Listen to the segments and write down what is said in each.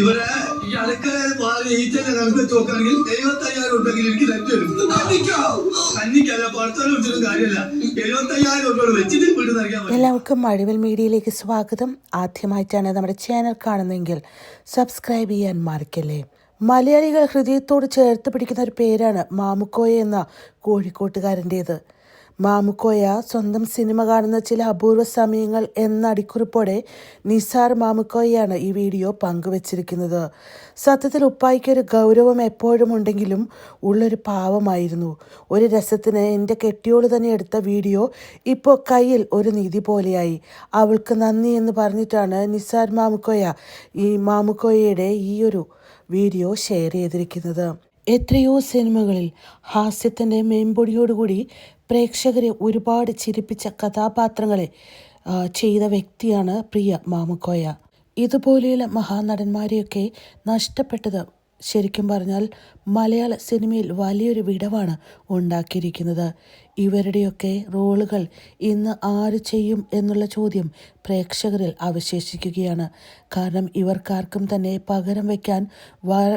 ഇവരെ ഈ അടുക്കളയിൽ മാറി ഈച്ചനെ നടത്തി നോക്കുകയാണെങ്കിൽ എഴുപത്തി അയ്യായിരം ഉണ്ടെങ്കിൽ എനിക്ക് തെറ്റ് വരും. കന്നിക്കല്ല പുറത്തോട്ട് വിളിച്ചിട്ടും കാര്യമില്ല. എഴുപത്തി അയ്യായിരം ഉള്ളൂ വെച്ചിട്ട് വീട്ടിൽ നിറയ്ക്കാൻ എല്ലാവർക്കും മഴവിൽ മീഡിയയിലേക്ക് സ്വാഗതം. ആദ്യമായിട്ടാണ് നമ്മുടെ ചാനൽ കാണുന്നതെങ്കിൽ സബ്സ്ക്രൈബ് ചെയ്യാൻ മറക്കല്ലേ. മലയാളികൾ ഹൃദയത്തോട് ചേർത്ത് പിടിക്കുന്ന ഒരു പേരാണ് മാമുക്കോയ എന്ന കോഴിക്കോട്ടുകാരന്റേത്. മാമുക്കോയ സ്വന്തം സിനിമ കാണുന്ന ചില അപൂർവ സമയങ്ങൾ എന്ന അടിക്കുറിപ്പോടെ നിസാർ മാമുക്കോയാണ് ഈ വീഡിയോ പങ്കുവച്ചിരിക്കുന്നത്. സത്യത്തിൽ ഉപ്പായിക്കൊരു ഗൗരവം എപ്പോഴും ഉണ്ടെങ്കിലും ഉള്ളൊരു പാവമായിരുന്നു. ഒരു രസത്തിന് എന്റെ കെട്ടിയോൾ തന്നെ എടുത്ത വീഡിയോ ഇപ്പോൾ കയ്യിൽ ഒരു നീതി പോലെയായി. അവൾക്ക് നന്ദി എന്ന് പറഞ്ഞിട്ടാണ് നിസാർ മാമുക്കോയ ഈ മാമുക്കോയയുടെ ഈ ഒരു വീഡിയോ ഷെയർ ചെയ്തിരിക്കുന്നത്. എത്രയോ സിനിമകളിൽ ഹാസ്യത്തിന്റെ മേമ്പൊടിയോടുകൂടി പ്രേക്ഷകരെ ഒരുപാട് ചിരിപ്പിച്ച കഥാപാത്രങ്ങളെ ചെയ്ത വ്യക്തിയാണ് പ്രിയ മാമുക്കോയ. ഇതുപോലെയുള്ള മഹാനടന്മാരെയൊക്കെ നഷ്ടപ്പെട്ടത് ശരിക്കും പറഞ്ഞാൽ മലയാള സിനിമയിൽ വലിയൊരു വിടവാണ് ഉണ്ടാക്കിയിരിക്കുന്നത്. ഇവരുടെയൊക്കെ റോളുകൾ ഇന്ന് ആര് ചെയ്യും എന്നുള്ള ചോദ്യം പ്രേക്ഷകരിൽ അവശേഷിക്കുകയാണ്. കാരണം ഇവർക്കാർക്കും തന്നെ പകരം വയ്ക്കാൻ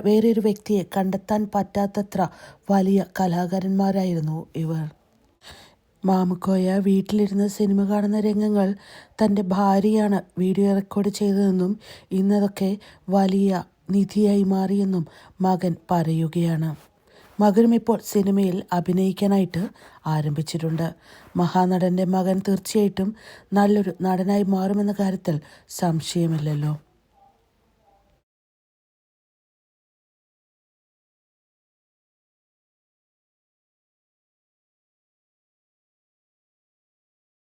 വേറൊരു വ്യക്തിയെ കണ്ടെത്താൻ പറ്റാത്തത്ര വലിയ കലാകാരന്മാരായിരുന്നു ഇവർ. മാമുക്കോയ വീട്ടിലിരുന്ന് സിനിമ കാണുന്ന രംഗങ്ങൾ തന്റെ ഭാര്യയാണ് വീഡിയോ റെക്കോർഡ് ചെയ്തതെന്നും ഇന്നതൊക്കെ വലിയ നിധിയായി മാറിയെന്നും മകൻ പറയുകയാണ്. മകനും ഇപ്പോൾ സിനിമയിൽ അഭിനയിക്കാനായിട്ട് ആരംഭിച്ചിട്ടുണ്ട്. മഹാനടന്റെ മകൻ തീർച്ചയായിട്ടും നല്ലൊരു നടനായി മാറുമെന്ന കാര്യത്തിൽ സംശയമില്ലല്ലോ.